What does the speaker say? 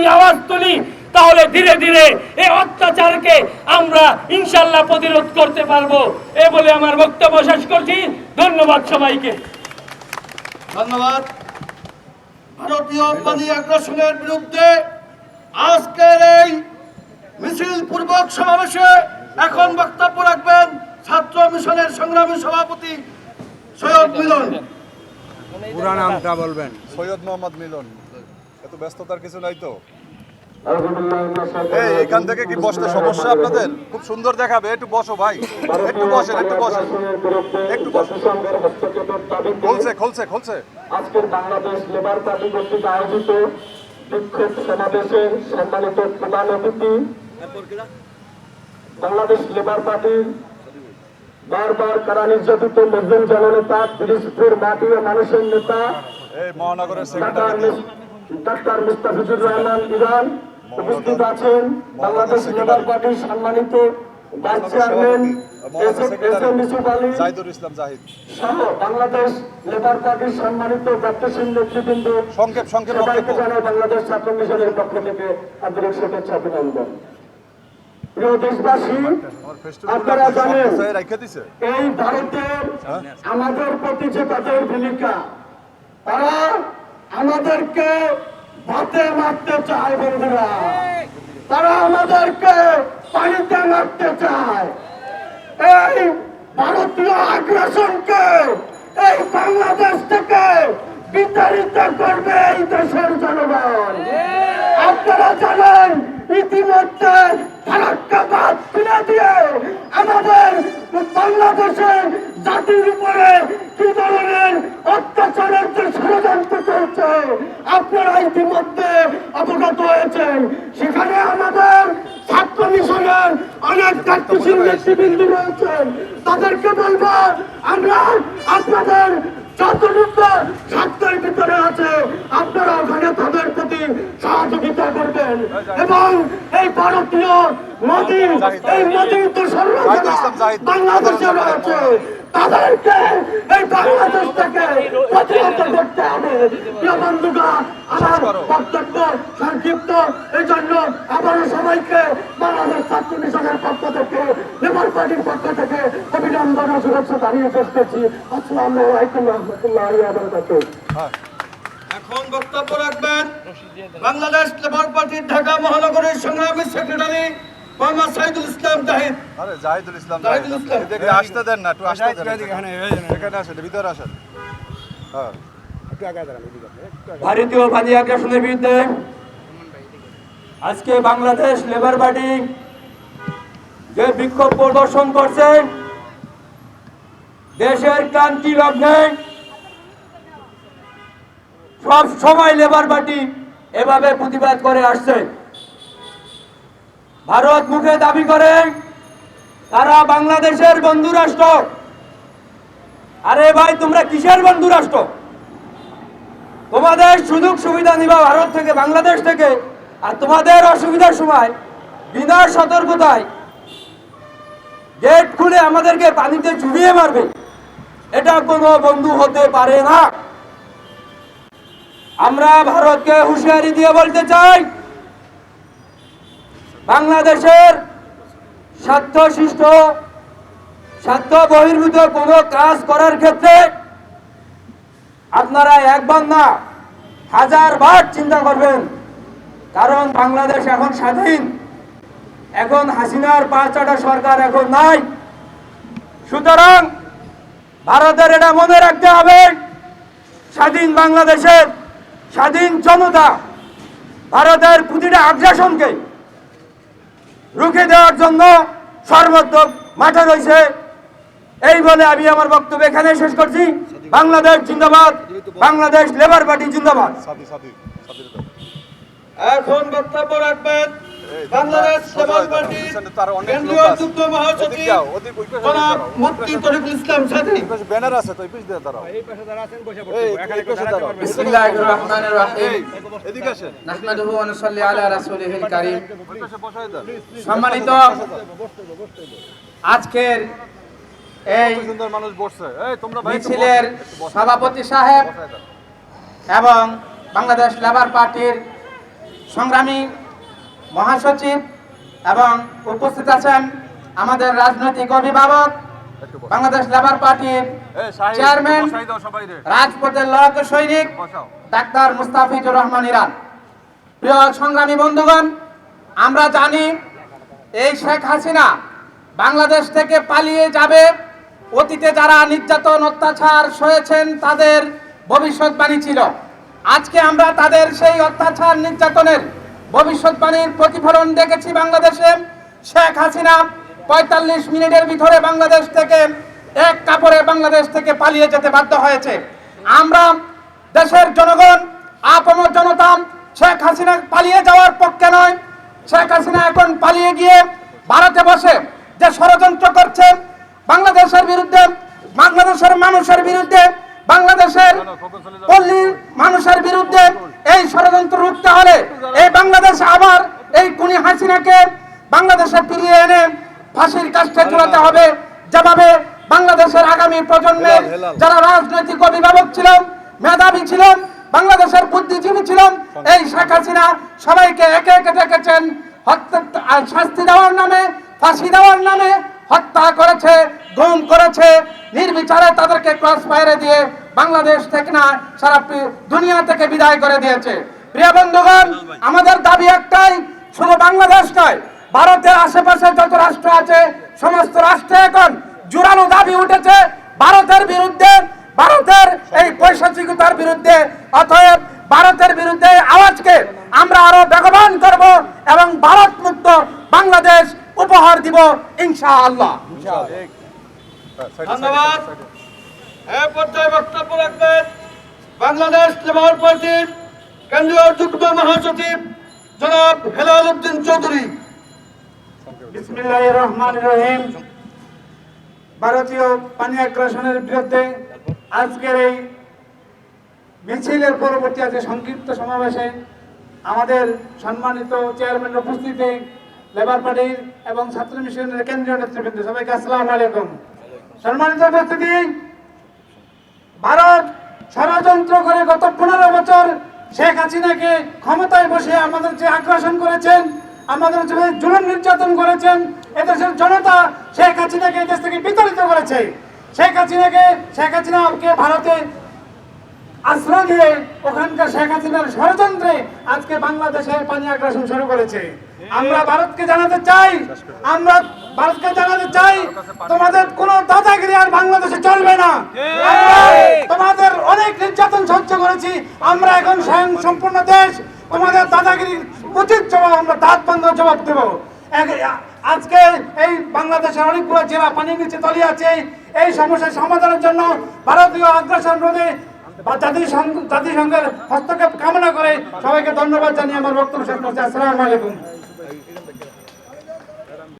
যদি আওয়াজ তুলি তাহলে ধীরে ধীরে এই অত্যাচারকে আমরা ইনশাল্লাহ প্রতিরোধ করতে পারব। এ বলে আমার বক্তব্য শেষ করছি। ধন্যবাদ সবাইকে। ধন্যবাদ। ভারতীয় আগ্রাসনের বিরুদ্ধে আজকের এই মিছিল পূর্বক সমাবেশে এখন বক্তব্য রাখবেন ছাত্র মিশনের সংগ্রামী সভাপতি সৈয়দ মিলন। পুরা নামটা বলবেন। সৈয়দ মোহাম্মদ মিলন। এত ব্যস্ততার কিছু নাই তো? এই এখান থেকে কি বসতে সমস্যা আপনাদের? খুব সুন্দর দেখাবে একটু বসো ভাই একটু বসেন একটু বসেন। একটু বসেন। খুলছে খুলছে খুলছে। আজকের বাংলাদেশ লেবার পার্টি কর্তৃক আয়োজিত বিক্ষোভ সমাবেশের সম্মানিত প্রধান অতিথি। বাংলাদেশ লেবার পার্টির বারবার কারা নির্যাতিত জননেতা মাটি ও মানুষের নেতা মহানগরের সেক্রেটারি মুস্তাফিজুর রহমান ইরান উপস্থিত আছেন। বাংলাদেশ লেবার পার্টির সম্মানিত vice chairman S M Yusuf Ali Zahidul Islam Zahid. সহ বাংলাদেশ লেবার পার্টির সম্মানিত দায়িত্বশীল নেতৃবৃন্দ। সংক্ষেপ সংক্ষেপ জানাই বাংলাদেশ ছাত্র মিশনের পক্ষ থেকে আন্তরিক শুভেচ্ছা অভিনন্দন। প্রিয় দেশবাসী আমার আপনারা জানেন এই ভারতের আমাদের প্রতি যে তাদের ভূমিকা তারা আমাদেরকে ভাতে মারতে চায় বন্ধুরা। তারা আমাদেরকে পানিতে মারতে চায়। এই ভারতীয় আগ্রাসনকে এই বাংলাদেশ থেকে বিতাড়িত করবে এই দেশের জনগণ। আপনারা জানেন, ইতিমধ্যে ফারাক্কাবাদ তুলে দিয়ে আমাদের বাংলাদেশের জাতির উপরে কি ধরনের অত্যাচারের যে ষড়যন্ত্র চলছে আপনারা ইতিমধ্যে অবগত হয়েছেন সেখানে আমাদের ছাত্র মিশনের অনেক দায়িত্বশীল নেতৃবৃন্দ রয়েছেন। তাদেরকে বলব আমরা আপনাদের যতটুকু স্বার্থের ভিতরে আছে আপনারা ওখানে তাদের প্রতি সহযোগিতা করবেন। এবং এই ভারতীয় মোদী এই মোদী তো বাংলাদেশে রয়েছে। তাদেরকে এই বাংলাদেশ থেকে প্রতিহত করতে হবে। বন্ধুগণ আমার বক্তব্য সংক্ষিপ্ত। এই জন্য আবারও সবাইকে বাংলাদেশ ছাত্র মিশনের পক্ষ থেকে লেবার পার্টির পক্ষ থেকে অভিনন্দন ও শুভেচ্ছা জানিয়ে শেষ করছি। আসসালামু আলাইকুম রহমতুল্লাহ এখন বক্তব্য রাখবেন বাংলাদেশ লেবার পার্টির ঢাকা মহানগরের সংগ্রামী সেক্রেটারি মোহাম্মদ সাইদুল ইসলাম জাহিদ। আরে জাহিদুল ইসলাম জাহিদুল ইসলাম। এদিকে আসতে দেন না একটু আসতে দেন এখানে। এখানে আসেন ভিতরে আসেন। হ্যাঁ। একটু আগে দাঁড়ান এদিকে আপনি, একটু আগে। ভারতীয় পানি আগ্রাসনের বিরুদ্ধে আজকে বাংলাদেশ লেবার পার্টি যে বিক্ষোভ প্রদর্শন করছে দেশের ক্রান্তি লগ্নে সব সময় লেবার পার্টি এভাবে প্রতিবাদ করে আসছে। ভারত মুখে দাবি করে তারা বাংলাদেশের বন্ধু রাষ্ট্র। আরে ভাই, তোমরা কিসের বন্ধু রাষ্ট্র? তোমাদের সুযোগ সুবিধা নিবা ভারত থেকে, বাংলাদেশ থেকে, আর তোমাদের অসুবিধার সময় বিনা সতর্কতায় গেট খুলে আমাদেরকে পানিতে চুবিয়ে মারবে। এটা কোনো বন্ধু হতে পারে না। আমরা ভারতকে হুঁশিয়ারি দিয়ে বলতে চাই বাংলাদেশের স্বার্থ সৃষ্ট স্বার্থ বহির্ভূত কোনো কাজ করার ক্ষেত্রে আপনারা একবার না হাজার বার চিন্তা করবেন। কারণ বাংলাদেশ এখন স্বাধীন। এখন হাসিনার পাঁচটা সরকার এখন নাই। সুতরাং ভারতের এটা মনে রাখতে হবে, স্বাধীন বাংলাদেশের স্বাধীন জনতা, ভারতের প্রতিটা আগ্রাসনকে রুখে দেওয়ার জন্য সর্বোত্তম মাঠে রয়েছে এই বলে আমি আমার বক্তব্য এখানে শেষ করছি বাংলাদেশ জিন্দাবাদ, বাংলাদেশ লেবার পার্টি জিন্দাবাদ। এখন বক্তব্য রাখবেন বাংলাদেশ সোজা লেবার দাঁড়াও, পার্টির পিছনে তার অনেক লোক কেন্দ্রীয় যুগ্ম মহাসচিব যাও, ওদিক ওই পাশে জনাব মুফতি তরিকুল ইসলাম সাথী। ব্যানার আছে তো এই পিছ দিয়ে দাঁড়াও। এই পাশে যারা আছেন বসে এই এখানে পাশে দাঁড়াও। বিসমিল্লাহির রহমানির রহিম এদিকে আসেন। নাহমাদুহু ওয়া নুসাল্লি আলা রাসূলিহিল কারীম। ওই পাশে বসাই দেন সম্মানিত আজকের এই সুন্দর মানুষ বসছে। এই তোমরা ভাই মিছিলের সভাপতি সাহেব এবং বাংলাদেশ লেবার পার্টির সংগ্রামী মহাসচিব এবং উপস্থিত আছেন আমাদের রাজনৈতিক অভিভাবক বাংলাদেশ লেবার পার্টির চেয়ারম্যান রাজপথের লড়াক সৈনিক ডাক্তার মুস্তাফিজুর রহমান ইরান। প্রিয় সংগ্রামী বন্ধুগণ আমরা জানি এই শেখ হাসিনা বাংলাদেশ থেকে পালিয়ে যাবে। অতীতে যারা নির্যাতন অত্যাচার সয়েছেন তাদের ভবিষ্যৎবাণী ছিল। আজকে আমরা তাদের সেই অত্যাচার নির্যাতনের ভবিষ্যৎবাণীর প্রতিফলন দেখেছি বাংলাদেশে। শেখ হাসিনা পঁয়তাল্লিশ মিনিটের ভিতরে বাংলাদেশ থেকে এক কাপড়ে বাংলাদেশ থেকে পালিয়ে যেতে বাধ্য হয়েছে। আমরা দেশের জনগণ আপমর জনতা শেখ হাসিনা পালিয়ে যাওয়ার পক্ষে নয়। শেখ হাসিনা এখন পালিয়ে গিয়ে ভারতে বসে যে ষড়যন্ত্র করছে, বাংলাদেশের বিরুদ্ধে, বাংলাদেশের মানুষের বিরুদ্ধে, বাংলাদেশের পল্লী মানুষের বিরুদ্ধে এই ষড়যন্ত্র রুখতে হলে বাংলাদেশে আবার এই কুনি হাসিনাকে বাংলাদেশে ফিরিয়ে এনে ফাঁসির কাছে ঝুলাতে হবে। যেভাবে বাংলাদেশের আগামী প্রজন্মের যারা রাজনৈতিক অভিভাবক ছিলেন মেধাবী ছিলেন বাংলাদেশের বুদ্ধিজীবী ছিলেন এই শেখ হাসিনা সবাইকে একে একে ডেকেছেন। শাস্তি দেওয়ার নামে ফাঁসি দেওয়ার নামে হত্যা করেছে গুম করেছে। নির্বিচারে তাদেরকে ক্রস ফায়ারে দিয়ে বাংলাদেশ থেকে না সারা দুনিয়া থেকে বিদায় করে দিয়েছে। প্রিয় বন্ধুগণ আমাদের দাবি একটাই শুধু বাংলাদেশ নয় ভারতের আশেপাশে যত রাষ্ট্র আছে, সমস্ত রাষ্ট্রে এখন জোরালো দাবি উঠেছে ভারতের বিরুদ্ধে, ভারতের এই পৈশাচিকতার বিরুদ্ধে। অতএব ভারতের বিরুদ্ধে আওয়াজকে আমরা আরও বেগবান করব এবং ভারত মুক্ত বাংলাদেশ উপহার দিব ইনশাআল্লাহ। ধন্যবাদ। এই পর্যায়ে বক্তব্য রাখবেন বাংলাদেশ লেবার পার্টির কেন্দ্রীয় যুগ্ম মহাসচিব জনাব হেলাল উদ্দিন চৌধুরী। বিসমিল্লাহির রহমানির রহিম। ভারতীয় পানি আগ্রাসনের বিরুদ্ধে আজকের এই মিছিলের পরবর্তী আছে সংক্ষিপ্ত সমাবেশে আমাদের সম্মানিত চেয়ারম্যান উপস্থিতি, লেবার পার্টির এবং ছাত্র মিশনের কেন্দ্রীয় নেতৃবৃন্দ, সবাইকে আসসালামু আলাইকুম। সম্মানিত উপস্থিতি, ভারত ষড়যন্ত্র করে গত পনেরো বছর শেখ হাসিনাকে ক্ষমতায় বসে আমাদের যে আগ্রাসন করেছেন, আমাদের যে জুলুম নির্যাতন করেছেন, এদেশের জনতা শেখ হাসিনাকে এদেশ থেকে বিতাড়িত করেছে। শেখ হাসিনাকে শেখ হাসিনাকে ভারতে আশ্রয় দিয়ে ওখানকার শেখ হাসিনার ষড়যন্ত্রে আজকে বাংলাদেশে পানি আগ্রাসন শুরু করেছে। আমরা ভারতকে জানাতে চাই, আমরা ভারতকে জানাতে চাই তোমাদের কোনো দাদাগিরি আর বাংলাদেশে চলবে না। তোমাদের অনেক নির্যাতন সহ্য করেছি আমরা এখন স্বয়ং সম্পূর্ণ দেশ তোমাদের দাদাগিরির উচিত জবাব আমরা দাঁত বন্ধ জবাব দেবো। আজকে এই বাংলাদেশের অনেকগুলো জেলা পানির নিচে তলিয়ে আছে এই সমস্যার সমাধানের জন্য ভারতীয় আগ্রাসন রোধে জাতিসংঘ জাতিসংঘের হস্তক্ষেপ কামনা করে সবাইকে ধন্যবাদ জানিয়ে আমার বক্তব্য শেষ করছি। আসসালামু আলাইকুম।